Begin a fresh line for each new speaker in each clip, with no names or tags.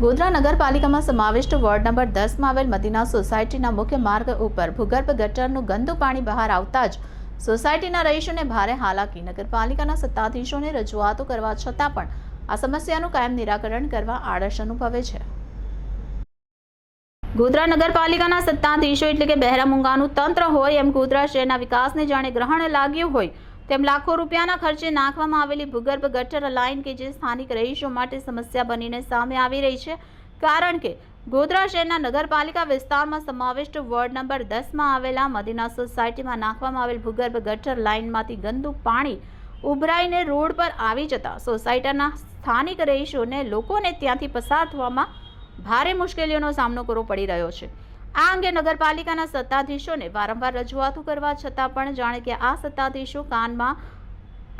ગોધરા નગરપાલિકામાં સમાવિષ્ટ ward number દસમાં આવેલ મદીના સોસાયટીના મુખ્ય માર્ગ ઉપર ભૂગર્ભ ગટરનું ગંદુ પાણી બહાર આવતા જ સોસાયટીના રહીશોને ભારે હાલાકી. નગરપાલિકાના સત્તાધીશોને રજૂઆતો કરવા છતાં પણ આ સમસ્યાનું કાયમ નિરાકરણ કરવા આળસ અનુભવે છે. ગોધરા નગરપાલિકાના સત્તાધીશો એટલે કે બહેરા મુંગાનું તંત્ર હોય એમ ગોધરા શહેરના વિકાસને જાણે ગ્રહણ લાગ્યું હોય તેમ લાખો રૂપિયાના ખર્ચે નાખવામાં આવેલી ભૂગર્ભ ગટર લાઇન કે જે સ્થાનિક રહીશો માટે સમસ્યા બનીને સામે આવી રહી છે. કારણ કે ગોધરા શહેરના નગરપાલિકા વિસ્તારમાં સમાવિષ્ટ વોર્ડ નંબર દસમાં આવેલા મદીના સોસાયટીમાં નાખવામાં આવેલ ભૂગર્ભ ગટર લાઇનમાંથી ગંદુ પાણી ઉભરાઈને રોડ પર આવી જતા સોસાયટીના સ્થાનિક રહીશોને લોકોને ત્યાંથી પસાર થવામાં ભારે મુશ્કેલીઓનો સામનો કરવો પડી રહ્યો છે. આ અંગે નગરપાલિકાના સત્તાધીશોને વારંવાર રજૂઆતો કરવા છતાં પણ જાણે કે આ સત્તાધીશો કાનમાં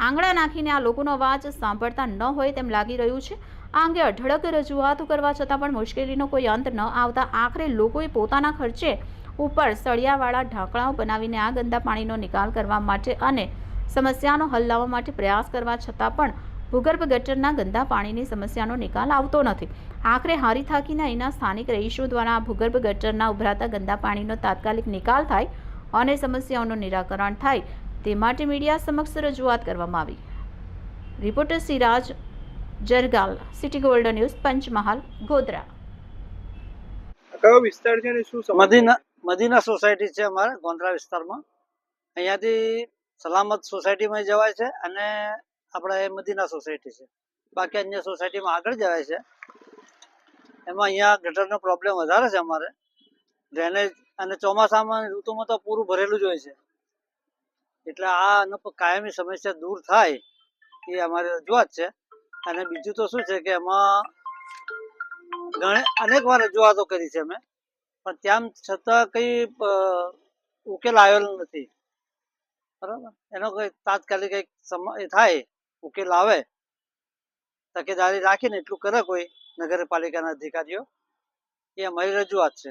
આંગળા નાખીને આ લોકોનો અવાજ સાંભળતા ન હોય તેમ લાગી રહ્યું છે. આ અંગે અઢળક રજૂઆતો કરવા છતાં પણ મુશ્કેલીનો કોઈ અંત ન આવતા આખરે લોકોએ પોતાના ખર્ચે ઉપર સળિયાવાળા ઢાંકણાઓ બનાવીને આ ગંદા પાણીનો નિકાલ કરવા માટે અને સમસ્યાનો હલ લાવવા માટે પ્રયાસ કરવા છતાં પણ ભૂગર્ભ ગટરના ગંદા પાણીની સમસ્યાનો નિકાલ આવતો નથી. આખરે હારી થાકીને અહીંના સ્થાનિક રહીશો દ્વારા ભૂગર્ભ ગટરના ઉભરાતા ગંદા પાણીનો તાત્કાલિક નિકાલ થાય અને સમસ્યાઓનું નિરાકરણ થાય તે માટે મીડિયા સમક્ષ રજૂઆત કરવામાં આવી. Reporter Siraj Jargal city gold news Panchmahal Godhra.
કયો વિસ્તાર છે ને શું
મદીના મદીના સોસાયટી છે અમારે ગોંડરા વિસ્તારમાં. અહીંયાથી સલામત સોસાયટીમાં જવાય છે અને આપણે મદીના સોસાયટી છે. બાકી અન્ય સોસાયટીમાં આગળ જવાય છે. એમાં અહીંયા ગટરનો પ્રોબ્લેમ વધારે છે અમારે. ડ્રેનેજ અને ચોમાસામાં ઋતુમાં તો પૂરું ભરેલું જ હોય છે. એટલે આ કાયમી સમસ્યા દૂર થાય એ અમારી રજૂઆત છે. અને બીજું તો શું છે કે એમાં ઘણે અનેક વાર રજૂઆતો કરી છે અમે. પણ તેમ છતાં કંઈ ઉકેલ આવેલો નથી. બરાબર? એનો કોઈ તાત્કાલિક કંઈક સમય થાય ઉકેલ આવે તકેદારી રાખીને એટલું કરે કોઈ નગરપાલિકાના અધિકારીઓ એ અમારી રજૂઆત છે.